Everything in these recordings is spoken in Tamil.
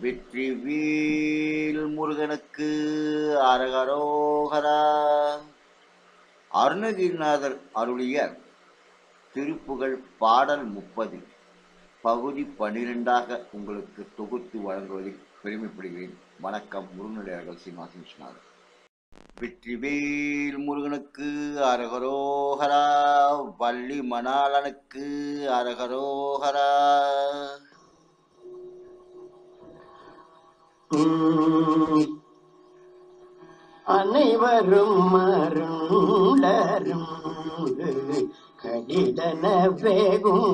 வெற்றி வீல் முருகனுக்கு அரகரோகரா. அருணகிரிநாதர் அருளிய திருப்புகழ் பாடல் முப்பது பகுதி பன்னிரெண்டாக உங்களுக்கு தொகுத்து வழங்குவதில் பெருமைப்படுகிறேன். வணக்கம் முருகனுடையார்கள் சீனிவாசன் விஸ்வநாதன் வெற்றிவேல் முருகனுக்கு அரகரோகரா வள்ளி மணாளனுக்கு அரகரோகரா. அனைவரும் மருண்டரும் கடிதன வேகுண்டியம்.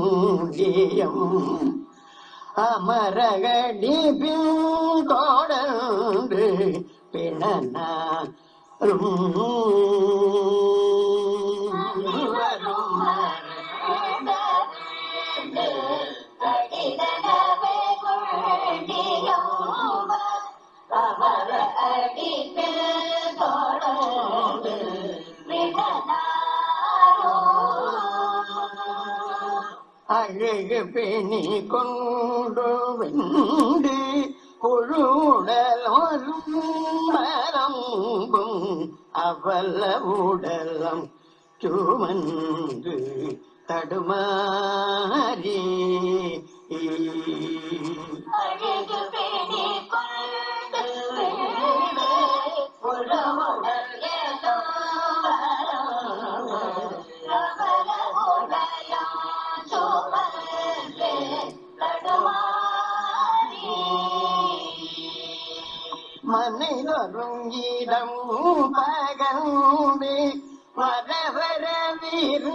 அமரகடி பின்தொடர்ந்து பிணனா அழகு பெணி கொண்டு வெண்டு புழுடலும் மரம்பும் அவல உடலம் சுமந்து தடுமாறி. மனைவரும் இடம் பகந்து வரவர விருந்தருந்தி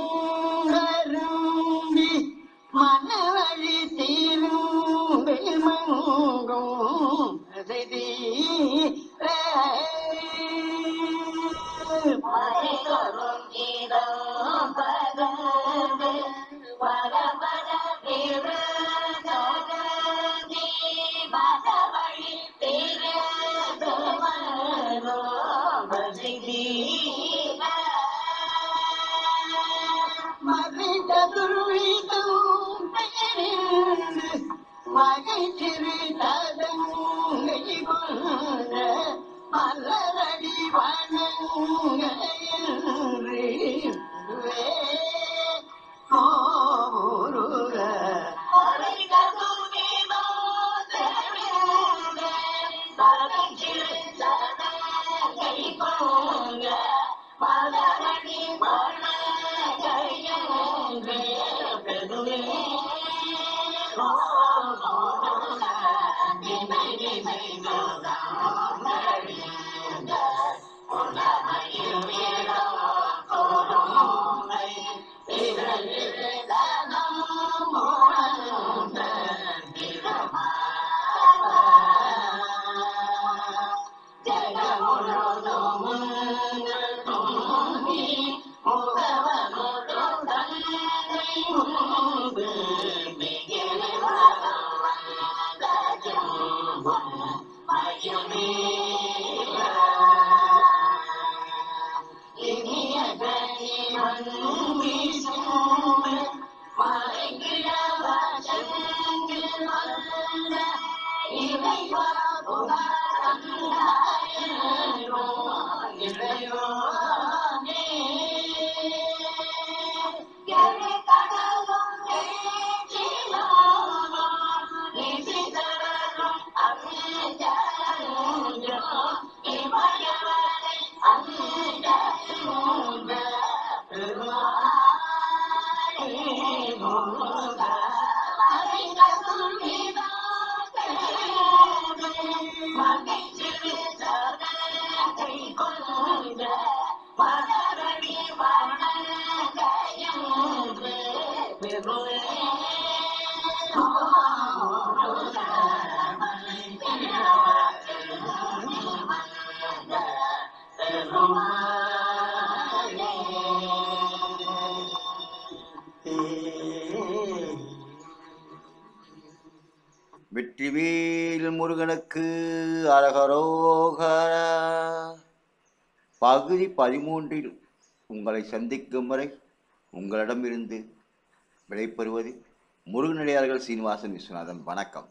துருவிதும் பெயரிந்து வகை சிறு ததங்கை கொண்ட மலரடி வணங்க Oh. இறைவா வே ஓ முருக வெற்றிவேல் முருகனுக்கு அரகரோகரா பகுதி பதிமூன்றில் உங்களை சந்திக்கும் வரை உங்களிடமிருந்து விடைபெறுவது முருகனடியார்கள் சீனிவாசன் விஸ்வநாதன். வணக்கம்.